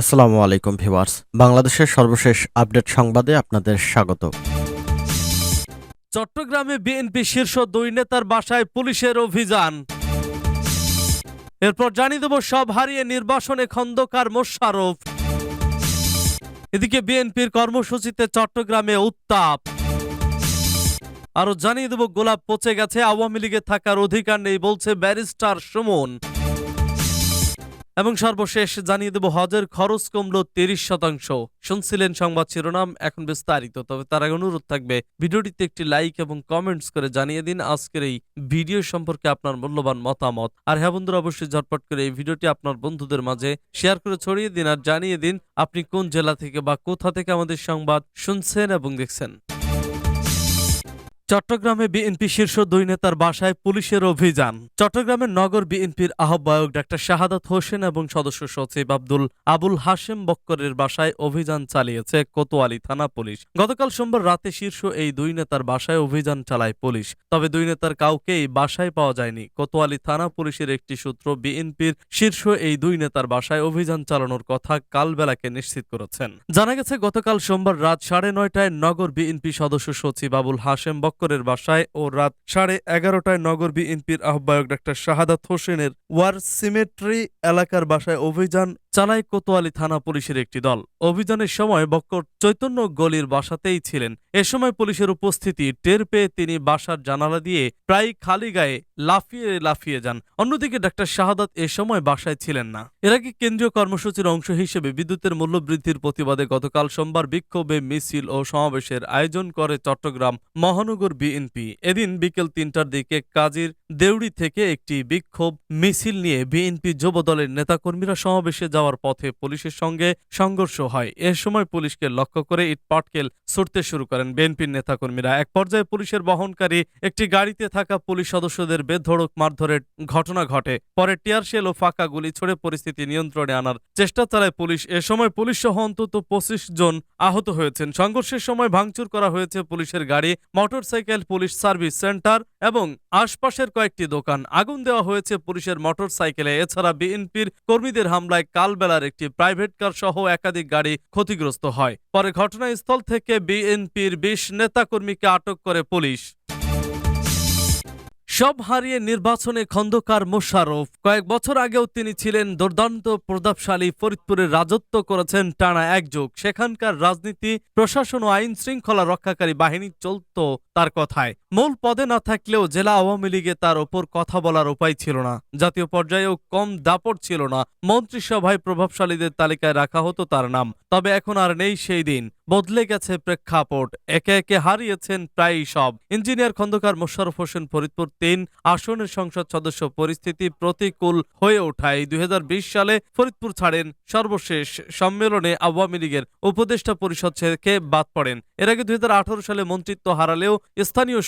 আসসালামু আলাইকুম ভিউয়ার্স। বাংলাদেশের সর্বশেষ আপডেট সংবাদে আপনাদের স্বাগত। চট্টগ্রামে বিএনপি শীর্ষ দুই নেতার বাসায় পুলিশের অভিযান। এরপর জানিয়ে দেব, সব হারিয়ে নির্বাসনে খন্দকার মোশারফ এদিকে বিএনপির কর্মসূচিতে চট্টগ্রামে উত্তাপ। আরও জানিয়ে দেব, গোলাপ পচে গেছে, আওয়ামী লীগে থাকার অধিকার নেই বলছে ব্যারিস্টার সুমন। এবং সর্বশেষ জানিয়ে দেব, হজের খরচ কমল তিরিশ শতাংশ। শুনছিলেন সংবাদ শিরোনাম, এখন বিস্তারিত। তবে তার আগে অনুরোধ থাকবে, ভিডিওটিতে একটি লাইক এবং কমেন্টস করে জানিয়ে দিন আজকের এই ভিডিও সম্পর্কে আপনার মূল্যবান মতামত। আর হ্যাঁ বন্ধুরা, অবশ্যই ঝটপট করে এই ভিডিওটি আপনার বন্ধুদের মাঝে শেয়ার করে ছড়িয়ে দিন আর জানিয়ে দিন, আপনি কোন জেলা থেকে বা কোথা থেকে আমাদের সংবাদ শুনছেন এবং দেখছেন। চট্টগ্রামে বিএনপি শীর্ষ দুই নেতার বাসায় পুলিশের অভিযান। চট্টগ্রামের নগর বিএনপির আহ্বায়ক ডাক্তার শাহাদাত হোসেন এবং সদস্য সচিব আব্দুল আবুল হাশেম বক্করের বাসায় অভিযান চালিয়েছে কোতোয়ালি থানা পুলিশ। গতকাল সোমবার রাতে শীর্ষ এই দুই নেতার বাসায় অভিযান চালায় পুলিশ। তবে দুই নেতার কাউকেই বাসায় পাওয়া যায়নি। কোতোয়ালি থানা পুলিশের একটি সূত্র বিএনপির শীর্ষ এই দুই নেতার বাসায় অভিযান চালানোর কথা কালবেলাকে নিশ্চিত করেছেন। জানা গেছে, গতকাল সোমবার রাত সাড়ে নয়টায় নগর বিএনপি সদস্য সচিব আবুল হাশেম বক্করের বাসায় ও রাত সাড়ে এগারোটায় নগর বিএনপির আহ্বায়ক ডাক্তার শাহাদাত হোসেনের ওয়ার সিমেট্রি এলাকার বাসায় অভিযান চালায় কোতোয়ালি থানা পুলিশের একটি দল। অভিযানের সময় বক্কর চৈতন্য গলির বাসাতেই ছিলেন। এ সময় পুলিশের উপস্থিতি টের পেয়ে তিনি বাসার জানালা দিয়ে প্রায় খালি গায়ে লাফিয়ে লাফিয়ে যান। অন্যদিকে ডাক্তার শাহাদাত এ সময় বাসায় ছিলেন না। এর আগে কেন্দ্রীয় কর্মসূচির অংশ হিসেবে বিদ্যুতের মূল্য বৃদ্ধির প্রতিবাদে গতকাল সোমবার বিক্ষোভে মিছিল ও সমাবেশের আয়োজন করে চট্টগ্রাম মহানগর বিএনপি। এদিন বিকেল তিনটার দিকে কাজীর দেউড়ি থেকে একটি বিক্ষোভ মিছিল নিয়ে বিএনপি যুব দলের নেতাকর্মীরা সমাবেশে যাওয়ার পথে পুলিশের সঙ্গে সংঘর্ষ হয়। এ সময় পুলিশকে লক্ষ্য করে ইট পাটকেল ছুটতে শুরু করেন বিএনপির নেতাকর্মীরা। এক পর্যায়ে পুলিশের বহনকারী একটি গাড়িতে থাকা পুলিশ সদস্যদের বেধড়ক মারধরের ঘটনা ঘটে। পরে টিয়ারশেল ও ফাঁকা গুলি ছড়ে পরিস্থিতি নিয়ন্ত্রণে আনার চেষ্টা চালায় পুলিশ। এ সময় পুলিশ সহ অন্তত পঁচিশ জন আহত হয়েছেন। সংঘর্ষের সময় ভাঙচুর করা হয়েছে পুলিশের গাড়ি, মোটরসাইকেল পুলিশ সার্ভিস সেন্টার এবং আশপাশের কয়েকটি দোকান। আগুন দেওয়া হয়েছে পুলিশের মোটরসাইকেলে। এছাড়া বিএনপির কর্মীদের হামলায় কালবেলার একটি প্রাইভেট কার সহ একাধিক গাড়ি ক্ষতিগ্রস্ত হয়। পরে ঘটনাস্থল থেকে বিএনপির বিশ নেতাকর্মীকে আটক করে পুলিশ। সব হারিয়ে নির্বাচনে খন্দকার মোশারফ কয়েক বছর আগেও তিনি ছিলেন দুর্দান্ত প্রতাপশালী ফরিদপুরে রাজত্ব করেছেন টানা একযোগ সেখানকার রাজনীতি, প্রশাসন ও আইন শৃঙ্খলা রক্ষাকারী বাহিনী চলত তার কথায়। মূল পদে না থাকলেও জেলা আওয়ামী লীগে তার ওপর কথা বলার উপায় ছিল না। জাতীয় পর্যায়েও কম দাপট ছিল না। মন্ত্রিসভায় প্রভাবশালীদের তালিকায় রাখা হতো তার নাম। তবে এখন আর নেই সেই দিন। বদলে গেছে প্রেক্ষাপট। একে একে হারিয়েছেন প্রায়ই সব। ইঞ্জিনিয়ার খন্দকার মোশারফ হোসেন ফরিদপুর তিন, আসনের সংসদ সদস্য পরিস্থিতি প্রতিকূল হয়ে ওঠায় দুই হাজার বিশ সালে ফরিদপুর ছাড়েন সর্বশেষ সম্মেলনে আওয়ামী লীগের উপদেষ্টা পরিষদ থেকে বাদ পড়েন। এর আগে দুই হাজার আঠারো সালে মন্ত্রিত্ব হারালেও স্থানীয়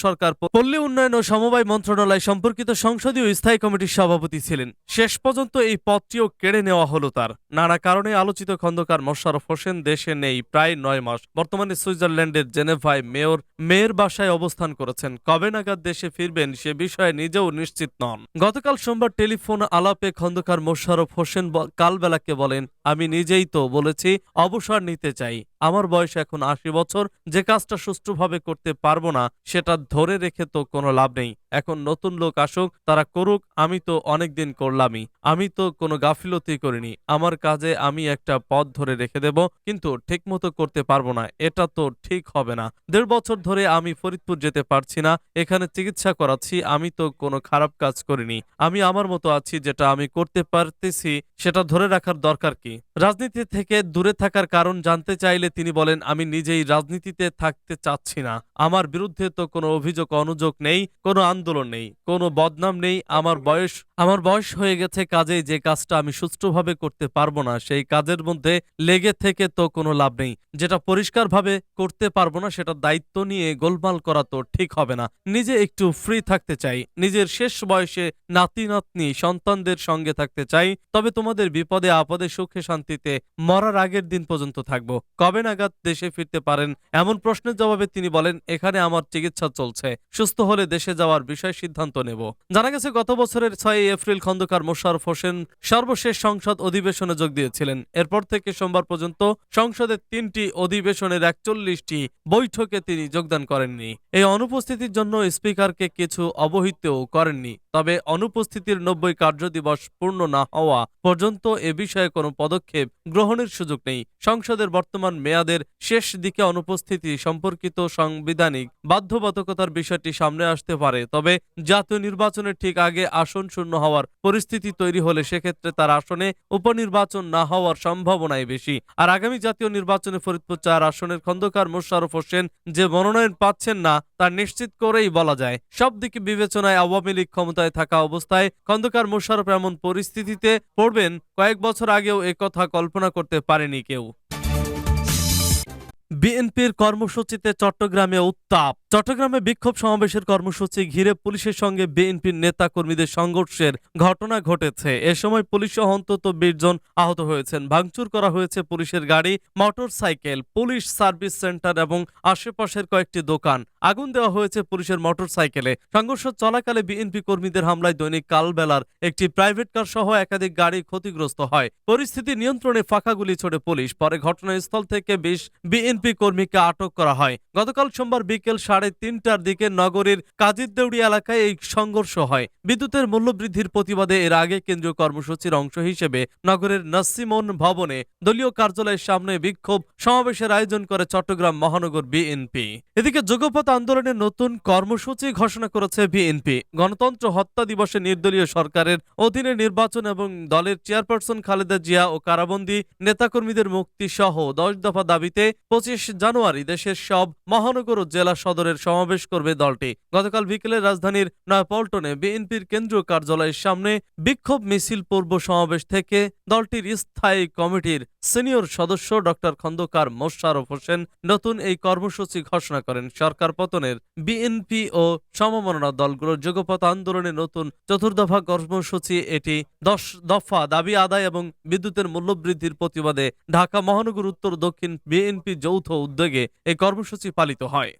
পল্লী উন্নয়ন ও সমবায় মন্ত্রণালয় সম্পর্কিত সংসদীয় স্থায়ী কমিটির সভাপতি ছিলেন। শেষ পর্যন্ত এই পদটিও কেড়ে নেওয়া হলো তার। নানা কারণে আলোচিত খন্দকার মোশারফ হোসেন দেশে নেই প্রায় নয় মাস। বর্তমানে সুইজারল্যান্ডের জেনেভায় মেয়র, মেয়ের বাসায় অবস্থান করেছেন। কবে নাগাদ দেশে ফিরবেন সে বিষয়ে নিজেও নিশ্চিত নন। গতকাল সোমবার টেলিফোন আলাপে খন্দকার মোশারফ হোসেন কালবেলাকে বলেন, আমি নিজেই তো বলেছি, অবসর নিতে চাই। আমার বয়স এখন আশি বছর, যে কাজটা সুষ্ঠুভাবে করতে পারব না, সেটা ধরে রেখে তো কোনো লাভ নেই। এখন নতুন লোক আসুক, তারা করুক, আমি তো অনেকদিন করলামই। আমি তো কোনো গাফিলতি করিনি। আমার কাজে আমি একটা পথ ধরে রেখে দেব, কিন্তু ঠিকমতো করতে পারব না। এটা তো ঠিক হবে না। দেড় বছর ধরে আমি ফরিদপুর যেতে পারছি না। এখানে চিকিৎসা করাচ্ছি। আমি তো কোনো খারাপ কাজ করিনি। আমি আমার মতো আছি যেটা আমি করতে পারতেছি, সেটা ধরে রাখার দরকার কি? রাজনীতি থেকে দূরে থাকার কারণ জানতে চাইলে তিনি বলেন, আমি নিজেই রাজনীতিতে থাকতে চাচ্ছি না। আমার বিরুদ্ধে তো কোনো অভিযোগ অনুযোগ নেই, কোনো আন্দোলন নেই, কোনো বদনাম নেই, আমার বয়স আমার বয়স হয়ে গেছে কাজে যে কাজটা আমি সুষ্ঠুভাবে করতে পারব না, সেই কাজের মধ্যে লেগে থেকে তো কোনো লাভ নেই। যেটা পরিষ্কারভাবে করতে পারব না সেটা দায়িত্ব নিয়ে গোলমাল করা তো ঠিক হবে না। নিজে একটু ফ্রি থাকতে চাই, নিজের শেষ বয়সে নাতি, নাতনি, সন্তানদের সঙ্গে থাকতে চাই, তবে তোমাদের বিপদে, আপদে, সুখে, শান্তিতে মরার আগের দিন পর্যন্ত থাকব। কবে নাগাদ দেশে ফিরতে পারেন? এমন প্রশ্নের জবাবে তিনি বলেন, এখানে আমার চিকিৎসা চলছে। সুস্থ হলে দেশে যাওয়ার বিষয়ে সিদ্ধান্ত নেব। জানা গেছে, গত বছরের ছয় এপ্রিল খন্দকার মোশারফ হোসেন সর্বশেষ সংসদ অধিবেশনে যোগ দিয়েছিলেন। এরপর থেকে সোমবার পর্যন্ত সংসদের তিনটি অধিবেশনের একচল্লিশটি বৈঠকে তিনি যোগদান করেননি। এই অনুপস্থিতির জন্য স্পিকারকে কিছু অবহিতও করেননি। তবে অনুপস্থিতির নব্বই কার্যদিবস পূর্ণ না হওয়া পর্যন্ত এ বিষয়ে কোনো পদক্ষেপ গ্রহণের সুযোগ নেই। সংসদের বর্তমান মেয়াদের শেষ দিকে অনুপস্থিতি সম্পর্কিত সাংবিধানিক বাধ্যবাধকতার বিষয়টি সামনে আসতে পারে, তবে জাতীয় নির্বাচনের ঠিক আগে আসন শূন্য হওয়ার পরিস্থিতি তৈরি হলে সেক্ষেত্রে তার আসনে উপনির্বাচন না হওয়ার সম্ভাবনাই বেশি। আর আগামী জাতীয় নির্বাচনে ফরিদপুর চার আসনের খন্দকার মোশারফ হোসেন যে মনোনয়ন পাচ্ছেন না, তা নিশ্চিত করেই বলা যায়। সব দিকে বিবেচনায় আওয়ামী লীগ ক্ষমতায় থাকা অবস্থায় খন্দকার মোশারফ এমন পরিস্থিতিতে পড়বেন, কয়েক বছর আগেও কথা কল্পনা করতে পারেনি কেউ। বিএনপির কর্মসূচিতে চট্টগ্রামে উত্তাপ। চট্টগ্রামে বিক্ষোভ সমাবেশের কর্মসূচি ঘিরে পুলিশের সঙ্গে বিএনপির নেতা কর্মীদের সংঘর্ষের ঘটনা ঘটেছে। এ সময় পুলিশ সহ অন্তত বিশ জন আহত হয়েছেন। ভাঙচুর করা হয়েছে পুলিশের গাড়ি motor cycle police service centre এবং আশেপাশের কয়েকটি দোকান। আগুন দেওয়া হয়েছে পুলিশের মোটর সাইকেলে সংঘর্ষ চলাকালে বিএনপি কর্মীদের হামলায় দৈনিক কালবেলার একটি প্রাইভেট কার সহ একাধিক গাড়ি ক্ষতিগ্রস্ত হয়। পরিস্থিতি নিয়ন্ত্রণে ফাঁকা গুলি ছোড়ে পুলিশ। পরে ঘটনাস্থল থেকে বিশ বিএনপি কর্মীকে আটক করা হয়। গতকাল সোমবার বিকেল সাড়ে তিনটার দিকে নগরীর কাজিরদেউড়ি এলাকায় এই সংঘর্ষ হয়। বিদ্যুতের মূল্য বৃদ্ধির প্রতিবাদে এর আগে কেন্দ্রীয় কর্মসূচির অংশ হিসেবে নগরের নাসিমন ভবনে দলীয় কার্যালয়ের সামনে বিক্ষোভ সমাবেশের আয়োজন করে চট্টগ্রাম মহানগর বিএনপি। এদিকে যুগপথ আন্দোলনের নতুন কর্মসূচি ঘোষণা করেছে বিএনপি। গণতন্ত্র হত্যা দিবসে নির্দলীয় সরকারের অধীনে নির্বাচন এবং দলের চেয়ারপারসন খালেদা জিয়া ও কারাবন্দী নেতাকর্মীদের মুক্তি সহ দশ দফা দাবিতে পঁচিশ জানুয়ারি দেশের সব মহানগর ও জেলা সদরের সমাবেশ করবে দলটি। গতকাল বিকেলে রাজধানীর নয়াপল্টনে বিএনপির কেন্দ্রীয় কার্যালয়ের সামনে বিক্ষোভ মিছিল পূর্ব সমাবেশ থেকে দলটির স্থায়ী কমিটির সিনিয়র সদস্য ডক্টর খন্দকার মোশাররফ হোসেন নতুন এই কর্মসূচি ঘোষণা করেন। সরকার পতনের বিএনপি ও সমমনা দলগুলোর যুগপথ আন্দোলনের নতুন চতুর্দফা কর্মসূচি এটি দশ দফা দাবি আদায় এবং বিদ্যুতের মূল্যবৃদ্ধির প্রতিবাদে ঢাকা মহানগর উত্তর দক্ষিণ বিএনপি যৌথ উদ্যোগে এই কর্মসূচি পালিত হয়।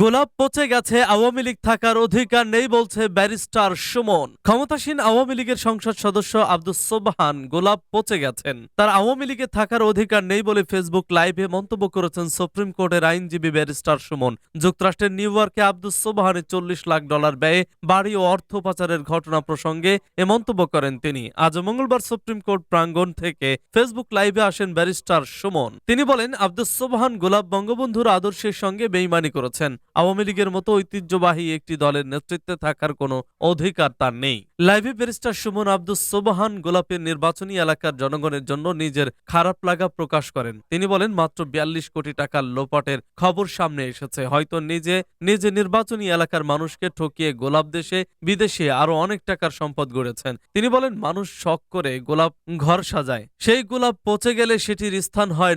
গোলাপ পচে গেছে, আওয়ামী লীগ থাকার অধিকার নেই বলছে ব্যারিস্টার সুমন। ক্ষমতাসীন আওয়ামী লীগের সংসদ সদস্য আব্দুস সোবহান গোলাপ পচে গেছেন। তার আওয়ামী লীগে থাকার অধিকার নেই বলে ফেসবুক লাইভে মন্তব্য করেছেন সুপ্রিম কোর্টের আইনজীবী ব্যারিস্টার সুমন। যুক্তরাষ্ট্রের নিউ ইয়র্কে আব্দুস সোবহানের চল্লিশ লাখ ডলার ব্যয়ে বাড়ি ও অর্থ পাচারের ঘটনা প্রসঙ্গে এ মন্তব্য করেন তিনি। আজ মঙ্গলবার সুপ্রিম কোর্ট প্রাঙ্গণ থেকে ফেসবুক লাইভে আসেন ব্যারিস্টার সুমন। তিনি বলেন, আব্দুস সোবহান গোলাপ বঙ্গবন্ধুর আদর্শের সঙ্গে বেইমানি করেছেন। আওয়ামী লীগের মতো ঐতিহ্যবাহী একটি দলের নেতৃত্বে থাকার কোনো অধিকার তার নেই। লাইভে ব্যারিস্টার সুমন আব্দুস সোবহান গোলাপের নির্বাচনী এলাকার জনগণের জন্য নিজের খারাপ লাগা প্রকাশ করেন। তিনি বলেন, মাত্র বিয়াল্লিশ কোটি টাকার লোপাটের খবর সামনে এসেছে। হয়তো নিজে নিজে নির্বাচনী এলাকার মানুষকে ঠকিয়ে গোলাপ দেশে, বিদেশে আরও অনেক টাকার সম্পদ গড়েছেন। তিনি বলেন, মানুষ শখ করে গোলাপ ঘর সাজায়। সেই গোলাপ পচে গেলে সেটির স্থান হয়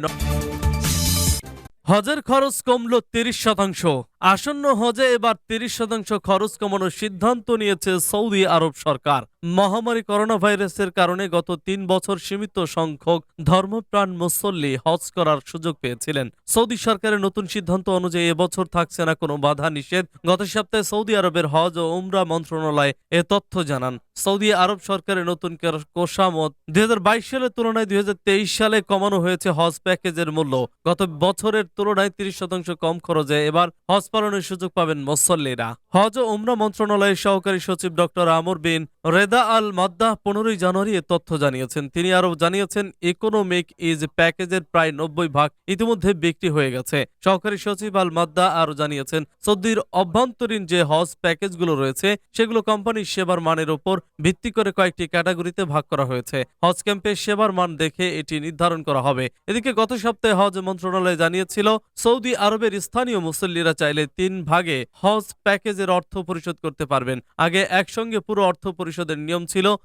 হজের খরচ কমল তিরিশ শতাংশ। আসন্ন হজে এবার তিরিশ শতাংশ খরচ কমানোর সিদ্ধান্ত নিয়েছে সৌদি আরব সরকার। মহামারী করোনা ভাইরাসের কারণে গত তিন বছর সীমিত সংখ্যক ধর্মপ্রাণ মুসল্লি হজ করার সুযোগ পেয়েছিলেন। সৌদি সরকারের নতুন সিদ্ধান্ত অনুযায়ী এবছর থাকছে না কোনো বাধা নিষেধ। গত সপ্তাহে সৌদি আরবের হজ ও উমরা মন্ত্রণালয় এ তথ্য জানান। সৌদি আরব সরকারের নতুন কোষামত দুই হাজার বাইশ সালের তুলনায় দুই হাজার তেইশ সালে কমানো হয়েছে হজ প্যাকেজের মূল্য। গত বছরের তুলনায় তিরিশ শতাংশ কম খরচে এবার হজ পালনের সুযোগ পাবেন মুসল্লিরা। হজ ও উমরা মন্ত্রণালয়ের সহকারী সচিব ডক্টর আমর বিন রেদা আল মাদ্দাহ পনেরোই জানুয়ারি এ তথ্য জানিয়েছেন। তিনি আরও জানিয়েছেন, ইকোনমিক ইজ প্যাকেজের প্রায় নব্বই ভাগ ইতিমধ্যে বিক্রি হয়ে গেছে। সহকারী সচিব আল মাদ্দা আরও জানিয়েছেন, সৌদির অভ্যন্তরীণ যে হজ প্যাকেজগুলো রয়েছে, সেগুলো কোম্পানির সেবার মানের উপর ভিত্তি করে কয়েকটি ক্যাটাগরিতে ভাগ করা হয়েছে। হজ ক্যাম্পে সেবার মান দেখে এটি নির্ধারণ করা হবে। এদিকে গত সপ্তাহে হজ মন্ত্রণালয় জানিয়েছিল, সৌদি আরবের স্থানীয় মুসল্লিরা চাইলে তিন ভাগে হজ প্যাকেজের অর্থ পরিশোধ করতে পারবেন। আগে একসঙ্গে পুরো অর্থ পরিশোধের নিয়ম ছিল